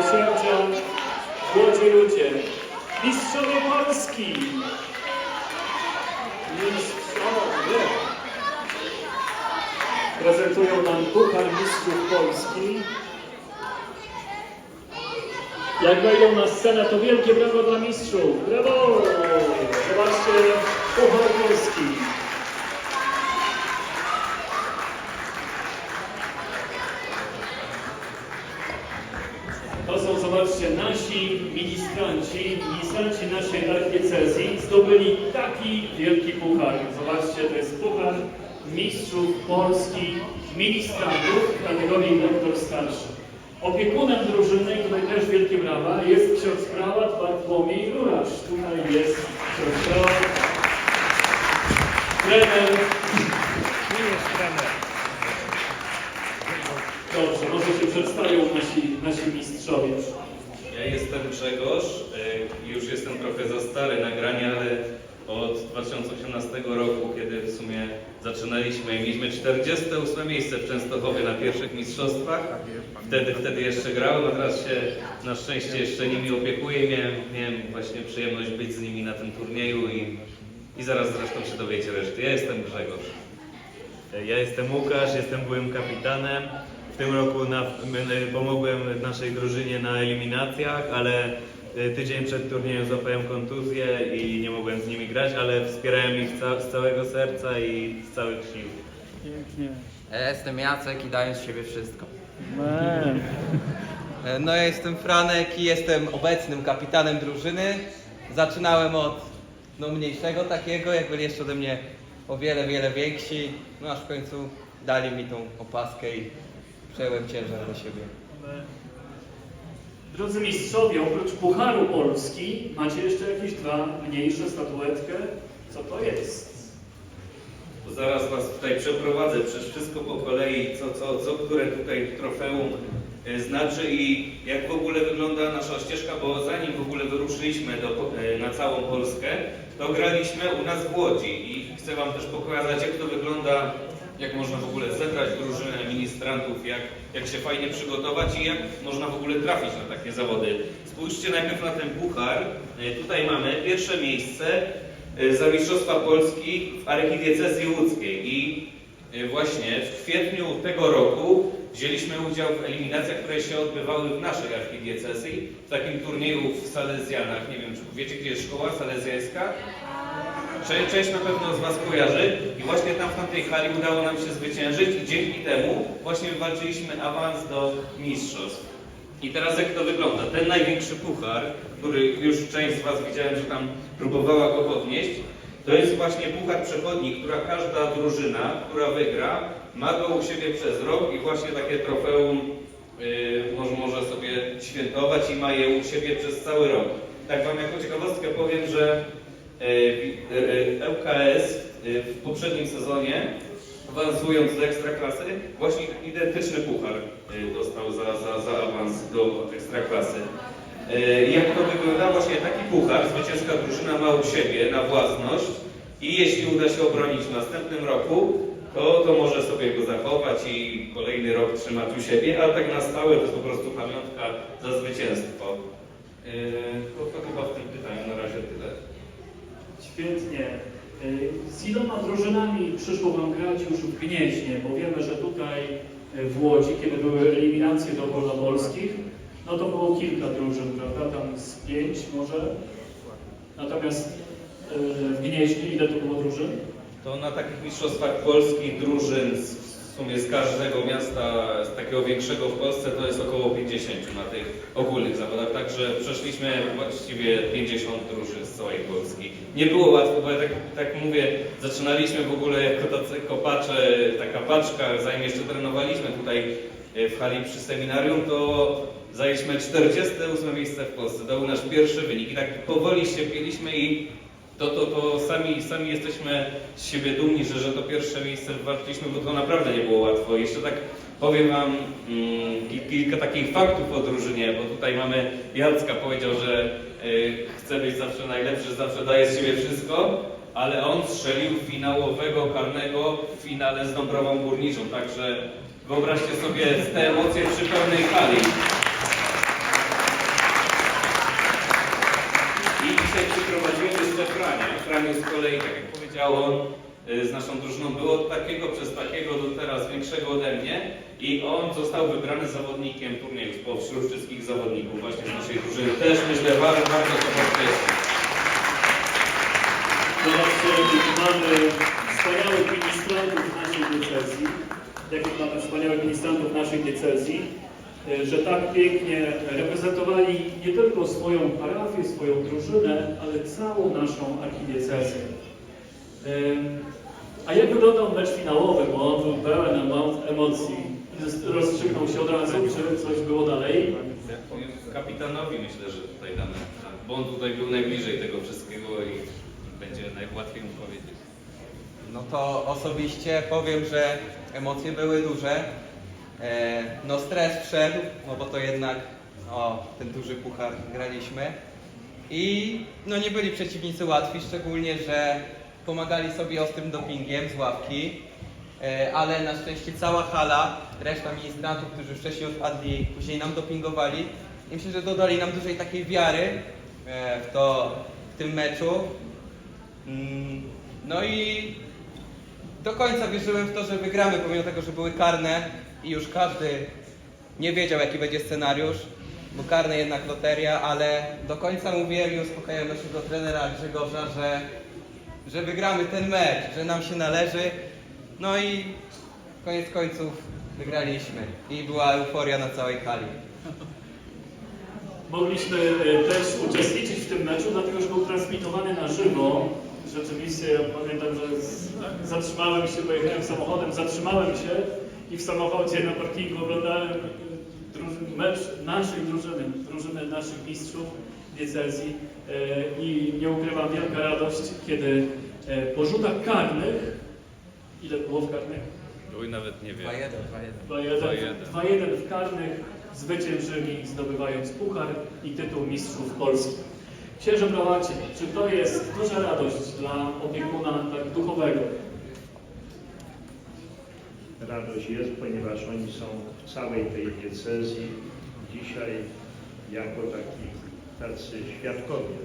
miłosierdzia w Łodzi Ludzie. Mistrzowie Polski! Mistrzowie! Prezentują nam Puchar Mistrzów Polski. Jak wejdą na scenę, to wielkie brawo dla mistrzów. Brawo! Zobaczcie, Puchar Polski. Nasi ministranci, ministranci naszej archidiecezji zdobyli taki wielki puchar. Zobaczcie, to jest puchar mistrzów Polski, ministrantów kategorii doktor starszy. Opiekunem drużyny, tutaj też wielkie brawa, jest ksiądz prałat Bartłomiej Rurasz. Tutaj jest ksiądz prałat. Dobrze, może się przedstawią nasi, nasi mistrzowie. Ja jestem Grzegorz, y, już jestem trochę za stary na granie, ale od 2018 roku, kiedy w sumie zaczynaliśmy, mieliśmy 48 miejsce w Częstochowie na pierwszych mistrzostwach. Wtedy, wtedy jeszcze grałem, a teraz się na szczęście jeszcze nimi opiekuję miałem, miałem właśnie przyjemność być z nimi na tym turnieju i, i zaraz zresztą się dowiecie reszty. Ja jestem Grzegorz. Ja jestem Łukasz, jestem byłym kapitanem. W tym roku na, m- pomogłem naszej drużynie na eliminacjach, ale y, tydzień przed turniejem złapałem kontuzję i nie mogłem z nimi grać, ale wspierałem ich ca- z całego serca i z całych sił. Ja jestem Jacek i daję z siebie wszystko. Man. E, No ja jestem Franek i jestem obecnym kapitanem drużyny. Zaczynałem od no, mniejszego takiego, jak byli jeszcze ode mnie o wiele, wiele więksi. No aż w końcu dali mi tą opaskę i przejąłem ciężar na siebie. Drodzy mistrzowie, oprócz Pucharu Polski macie jeszcze jakieś dwa mniejsze statuetkę. Co to jest? To zaraz Was tutaj przeprowadzę przez wszystko po kolei, co, co, co które tutaj trofeum e, znaczy i jak w ogóle wygląda nasza ścieżka, bo zanim w ogóle wyruszyliśmy do, e, na całą Polskę, to graliśmy u nas w Łodzi i chcę Wam też pokazać, jak to wygląda, jak można w ogóle zebrać drużynę ministrantów, jak, jak się fajnie przygotować i jak można w ogóle trafić na takie zawody. Spójrzcie najpierw na ten puchar. E, Tutaj mamy pierwsze miejsce za Mistrzostwa Polski w archidiecezji łódzkiej i e, właśnie w kwietniu tego roku wzięliśmy udział w eliminacjach, które się odbywały w naszej archidiecezji, w takim turnieju w Salezjanach. Nie wiem, czy wiecie, gdzie jest szkoła salezjańska? Część, na pewno z Was kojarzy i właśnie tam w tamtej hali udało nam się zwyciężyć i dzięki temu właśnie wywalczyliśmy awans do mistrzostw. I teraz jak to wygląda? Ten największy puchar, który już część z Was widziałem, że tam próbowała go podnieść, to jest właśnie puchar przechodni, która każda drużyna, która wygra, ma go u siebie przez rok i właśnie takie trofeum yy, może, sobie świętować i ma je u siebie przez cały rok. Tak Wam jako ciekawostkę powiem, że yy, yy, ŁKS yy, w poprzednim sezonie awansując do ekstraklasy, właśnie identyczny puchar y, dostał za, za, za awans do ekstraklasy. Y, Jak to wygląda? Właśnie taki puchar zwycięska drużyna ma u siebie na własność i jeśli uda się obronić w następnym roku, to, to może sobie go zachować i kolejny rok trzymać u siebie, a tak na stałe to jest po prostu pamiątka za zwycięstwo. Y, To, to chyba w tym pytaniu na razie tyle. Świetnie. Y, Z iloma drużynami przyszło Wam grać już w Gnieźnie, bo wiemy, że tutaj y, w Łodzi, kiedy były eliminacje do ogólnopolskich, no to było kilka drużyn, prawda? Tam z pięć może. Natomiast y, w Gnieźnie ile to było drużyn? To na takich mistrzostwach Polski drużyn z, w sumie z każdego miasta, z takiego większego w Polsce to jest około 50 na tych ogólnych zawodach, także przeszliśmy właściwie 50 drużyn z całej Polski. Nie było łatwo, bo ja tak, tak mówię, zaczynaliśmy w ogóle jako tacy kopacze, taka paczka, zanim jeszcze trenowaliśmy tutaj e, w hali przy seminarium, to zajęliśmy 48 miejsce w Polsce. To był nasz pierwszy wynik i tak powoli ściepiliśmy i to, to, to sami, sami jesteśmy z siebie dumni, że, że to pierwsze miejsce walczyliśmy, bo to naprawdę nie było łatwo. Jeszcze tak powiem Wam mm, kil- kilka takich faktów o drużynie, bo tutaj mamy Jacka powiedział, że y, chce być zawsze najlepszy, zawsze daje z siebie wszystko, ale on strzelił finałowego karnego w finale z Dąbrową Górniczą, także wyobraźcie sobie te emocje przy pełnej hali. Z kolei, tak jak powiedział on, y, z naszą drużyną było od takiego przez takiego do teraz większego ode mnie i on został wybrany zawodnikiem turnieju spośród wszystkich zawodników właśnie z naszej drużyny. Też myślę, bardzo, bardzo to podkreślić. Zobaczcie, mamy wspaniałych ministrantów naszej diecezji, jakich mamy wspaniałych ministrantów naszej diecezji, że tak pięknie reprezentowali nie tylko swoją parafię, swoją drużynę, ale całą naszą archidiecezję. Em, A jak wyglądał mecz finałowy, bo on był pełen emo- emocji? Rozstrzygnął się od razu, czy coś było dalej? Kapitanowi myślę, że tutaj damy, tak, bo on tutaj był najbliżej tego wszystkiego i będzie najłatwiej mu powiedzieć. No to osobiście powiem, że emocje były duże. E, no stres wszedł, no bo to jednak o ten duży puchar graliśmy. I no nie byli przeciwnicy łatwi, szczególnie, że pomagali sobie ostrym dopingiem z ławki. E, ale na szczęście cała hala, reszta ministrantów, którzy wcześniej odpadli, później nam dopingowali. I myślę, że dodali nam dużej takiej wiary e, w to, w tym meczu. Mm, No i do końca wierzyłem w to, że wygramy, pomimo tego, że były karne i już każdy nie wiedział, jaki będzie scenariusz, bo karne jednak loteria, ale do końca mówiłem i uspokajałem naszego trenera Grzegorza, że, że wygramy ten mecz, że nam się należy. No i koniec końców wygraliśmy i była euforia na całej hali. Mogliśmy e, też uczestniczyć w tym meczu, dlatego że był transmitowany na żywo. Rzeczywiście, ja pamiętam, że z- zatrzymałem się, bo jechałem samochodem, zatrzymałem się i w samochodzie na parkingu oglądałem drużyn, mecz naszej drużyny, drużyny naszych mistrzów diecezji e, i nie ukrywam wielka radość, kiedy e, po rzutach karnych, ile było w karnych? Oj, nawet nie wiem. 2-1 2-1 w karnych zwyciężyli, zdobywając puchar i tytuł mistrzów Polski. Księże Prowacie, czy to jest duża radość dla opiekuna tak duchowego? Radość jest, ponieważ oni są w całej tej diecezji dzisiaj jako taki, tacy świadkowie,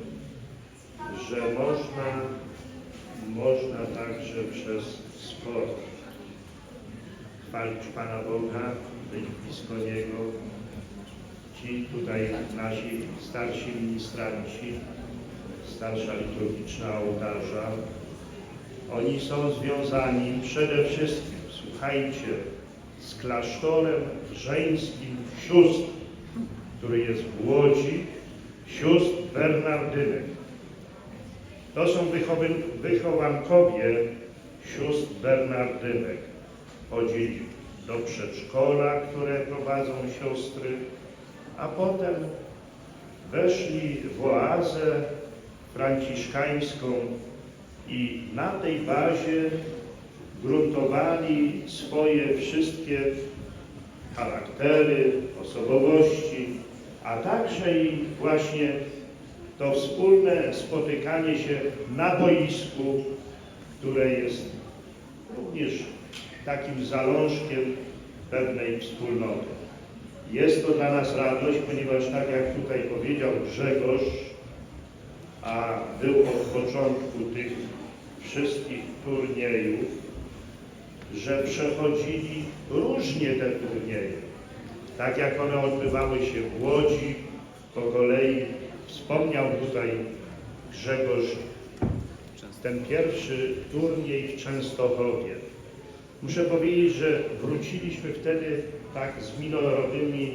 że można, można także przez sport chwalić Pana Boga, być blisko Niego. Ci tutaj nasi starsi ministranci, starsza liturgiczna ołtarza, oni są związani przede wszystkim, słuchajcie, z klasztorem żeńskim sióstr, który jest w Łodzi, sióstr Bernardynek. To są wychowankowie sióstr Bernardynek. Chodzili do przedszkola, które prowadzą siostry, a potem weszli w oazę franciszkańską i na tej bazie gruntowali swoje wszystkie charaktery, osobowości, a także i właśnie to wspólne spotykanie się na boisku, które jest również takim zalążkiem pewnej wspólnoty. Jest to dla nas radość, ponieważ tak jak tutaj powiedział Grzegorz, a był od początku tych wszystkich turniejów, że przechodzili różnie te turnieje. Tak jak one odbywały się w Łodzi, po kolei wspomniał tutaj Grzegorz ten pierwszy turniej w Częstochowie. Muszę powiedzieć, że wróciliśmy wtedy tak z minorowymi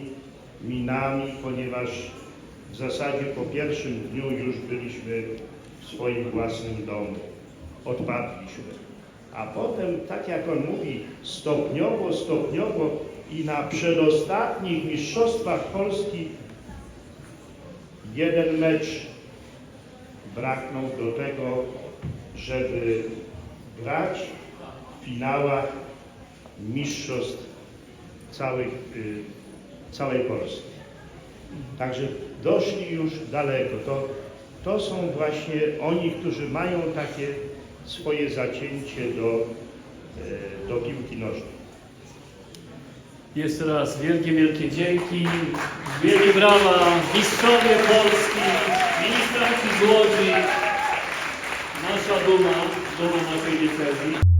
minami, ponieważ w zasadzie po pierwszym dniu już byliśmy w swoim własnym domu. Odpadliśmy. A potem, tak jak on mówi, stopniowo, stopniowo i na przedostatnich mistrzostwach Polski jeden mecz braknął do tego, żeby grać w finałach mistrzostw całych, y, całej Polski. Także doszli już daleko. To, to są właśnie oni, którzy mają takie swoje zacięcie do, e, do piłki nożnej. Jeszcze raz wielkie, wielkie dzięki, wielkie brawa, mistrzowie Polski, ministranci z Łodzi, nasza duma, duma naszej diecezji.